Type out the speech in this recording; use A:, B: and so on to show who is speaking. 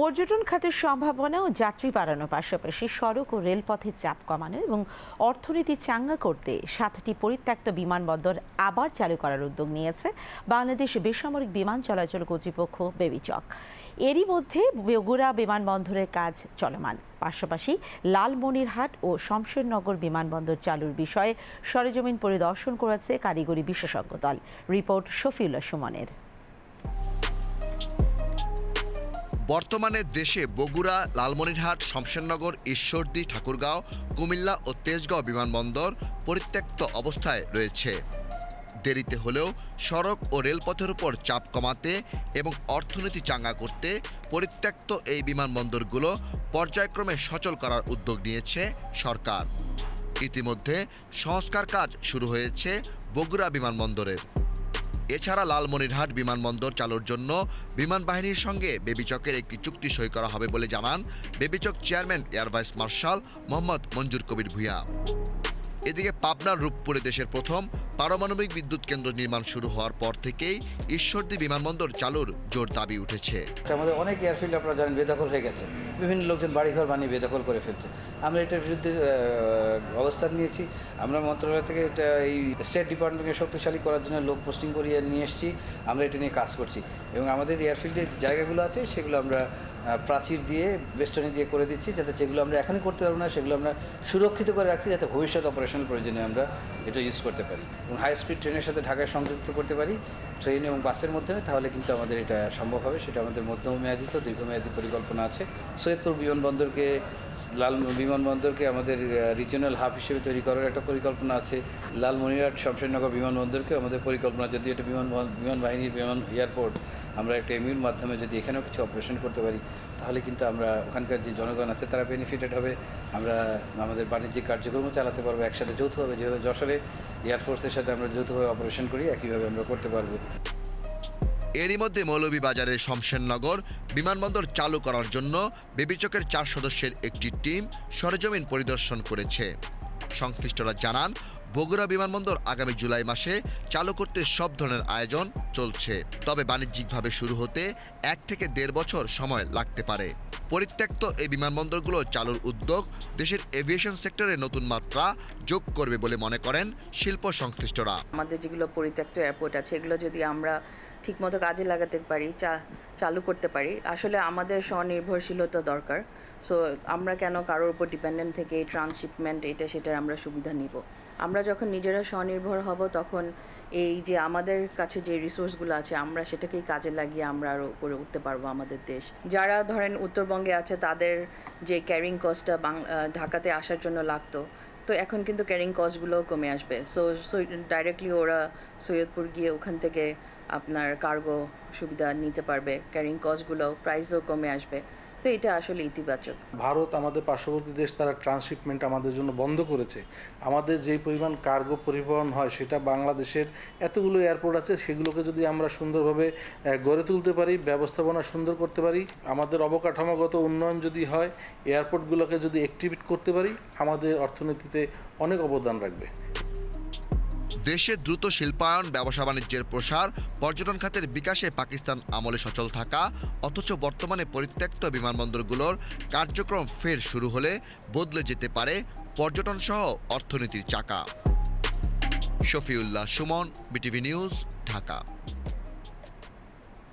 A: পর্যটন খাতের সম্ভাবনা ও যাত্রী বাড়ানোর পাশাপাশি সড়ক ও রেলপথের চাপ কমানো এবং অর্থনীতি চাঙ্গা করতে সাতটি পরিত্যক্ত বিমানবন্দর আবার চালু করার উদ্যোগ নিয়েছে বাংলাদেশ বেসামরিক বিমান চলাচল কর্তৃপক্ষ বেবিচক। এরই মধ্যে বগুড়া বিমানবন্দরের কাজ চলমান। পাশাপাশি লালমনিরহাট ও শমশেরনগর বিমানবন্দর চালুর বিষয়ে সরেজমিন পরিদর্শন করেছে কারিগরি বিশেষজ্ঞ দল। রিপোর্ট শফিউল্লাহ সুমনের।
B: বর্তমানে দেশে বগুড়া, লালমনিরহাট, শমশেরনগর, ঈশ্বরদী, ঠাকুরগাঁও, কুমিল্লা ও তেজগাঁও বিমানবন্দর পরিত্যক্ত অবস্থায় রয়েছে। দেরিতে হলেও সড়ক ও রেলপথের উপর চাপ কমাতে এবং অর্থনীতি চাঙ্গা করতে পরিত্যক্ত এই বিমানবন্দরগুলো পর্যায়ক্রমে সচল করার উদ্যোগ নিয়েছে সরকার। ইতিমধ্যে সংস্কার কাজ শুরু হয়েছে বগুড়া বিমানবন্দরের। এছাড়া লালমনিরহাট বিমানবন্দর চালুর জন্য বিমান বাহিনীর সঙ্গে বেবিচকের একটি চুক্তি সই করা হবে বলে জানান বেবিচক chairman air vice marshal Mohammad Manzur Kabir Bhuiyan. এদিকে পাবনার রূপপুরে দেশের প্রথম পারমাণবিক বিদ্যুৎ কেন্দ্র নির্মাণ শুরু হওয়ার পর থেকেই ঈশ্বরদী বিমানবন্দর চালুর জোর দাবি উঠেছে।
C: আমাদের অনেক এয়ারফিল্ড আপনারা জানেন বেদখল হয়ে গেছে। বিভিন্ন লোকজন বাড়িঘর বানিয়ে বেদখল করে ফেলছে। আমরা এটার বিরুদ্ধে অবস্থান নিয়েছি। আমরা মন্ত্রণালয় থেকে এটা এই স্টেট ডিপার্টমেন্টকে শক্তিশালী করার জন্য লোক পোস্টিং করিয়ে নিয়ে এসেছি। আমরা এটা নিয়ে কাজ করছি। এবং আমাদের এয়ারফিল্ডের যে জায়গাগুলো আছে, সেগুলো আমরা প্রাচীর দিয়ে, বেষ্টনী দিয়ে করে দিচ্ছি, যাতে যেগুলো আমরা এখনই করতে পারব না, সেগুলো আমরা সুরক্ষিত করে রাখছি, যাতে ভবিষ্যৎ অপারেশনাল প্রয়োজনে আমরা এটা ইউজ করতে পারি। এবং হাই স্পিড ট্রেনের সাথে ঢাকায় সংযুক্ত করতে পারি ট্রেন এবং বাসের মাধ্যমে, তাহলে কিন্তু আমাদের এটা সম্ভব হবে। সেটা আমাদের মধ্যমেয়াদী তো, দীর্ঘমেয়াদী পরিকল্পনা আছে। সৈয়দপুর বিমানবন্দরকে লাল বিমানবন্দরকে আমাদের রিজিওনাল হাব হিসেবে তৈরি করার একটা পরিকল্পনা আছে। লালমনিরহাট, শমশেরনগর বিমানবন্দরকে আমাদের পরিকল্পনা যদি এটা বিমান বিমান বাহিনীর বিমান এয়ারপোর্ট আমরা একটা এমিউর মাধ্যমে যদি এখানেও কিছু অপারেশন করতে পারি, তাহলে কিন্তু আমরা ওখানকার যে জনগণ আছে, তারা বেনিফিটেড হবে। আমরা আমাদের বাণিজ্যিক কার্যক্রমও চালাতে পারব, একসাথে যৌথভাবে। যেভাবে যশোরে এয়ারফোর্সের সাথে আমরা যৌথভাবে অপারেশন করি, একইভাবে আমরা করতে পারব।
B: এরই মধ্যে মৌলভীবাজারের শমশেরনগর বিমানবন্দর চালু করার জন্য বেবিচকের চার সদস্যের একটি টিম সরেজমিন পরিদর্শন করেছে। সংশ্লিষ্টরা জানান, বগুড়া বিমানবন্দর আগামী জুলাই মাসে চালু করতে সব ধরনের আয়োজন চলছে। তবে বাণিজ্যিকভাবে শুরু হতে এক থেকে দেড় বছর সময় লাগতে পারে। পরিত্যক্ত এই বিমানবন্দরগুলো চালুর উদ্যোগ দেশের এভিয়েশন সেক্টরে নতুন মাত্রা যোগ করবে বলে মনে করেন শিল্প সংশ্লিষ্টরা।
D: আমাদের যেগুলো পরিত্যক্ত এয়ারপোর্ট আছে, এগুলো যদি আমরা ঠিকমতো কাজে লাগাতে পারি, চা চালু করতে পারি। আসলে আমাদের স্বনির্ভরশীলতা দরকার। সো আমরা কেন কারোর উপর ডিপেন্ডেন্ট থেকে এই ট্রান্সশিপমেন্ট এটা, সেটার আমরা সুবিধা নিব? আমরা যখন নিজেরা স্বনির্ভর হব, তখন এই যে আমাদের কাছে যে রিসোর্সগুলো আছে, আমরা সেটাকেই কাজে লাগিয়ে আমরা আরও উপরে উঠতে পারব আমাদের দেশ। যারা ধরেন উত্তরবঙ্গে আছে, তাদের যে ক্যারিং কস্টটা বাং ঢাকাতে আসার জন্য লাগতো, তো এখন কিন্তু ক্যারিং কস্টগুলোও কমে আসবে। সো সো ডাইরেক্টলি ওরা সৈয়দপুর গিয়ে ওখান থেকে আপনার কার্গো সুবিধা নিতে পারবে ক্যারিং কস্টগুলো প্রাইসও কমে আসবে। তো এটা আসলে ইতিবাচক।
E: ভারত আমাদের পার্শ্ববর্তী দেশ, তারা ট্রান্সশিপমেন্ট আমাদের জন্য বন্ধ করেছে। আমাদের যেই পরিমাণ কার্গো পরিবহন হয়, সেটা বাংলাদেশের এতগুলো এয়ারপোর্ট আছে, সেগুলোকে যদি আমরা সুন্দরভাবে গড়ে তুলতে পারি, ব্যবস্থাপনা সুন্দর করতে পারি, আমাদের অবকাঠামোগত উন্নয়ন যদি হয় এয়ারপোর্টগুলোকে যদি অ্যাক্টিভেট করতে পারি, আমাদের অর্থনীতিতে অনেক অবদান রাখবে।
B: দেশে দ্রুত শিল্পায়ন, ব্যবসা বাণিজ্যের প্রসার, পর্যটন খাতের বিকাশে পাকিস্তান আমলে সচল থাকা, অথচ বর্তমানে পরিত্যক্ত বিমানবন্দরগুলোর কার্যক্রম ফের শুরু হলে বদলে যেতে পারে পর্যটন সহ অর্থনীতির চাকা। Shafiullah Sumon, BTV news, Dhaka.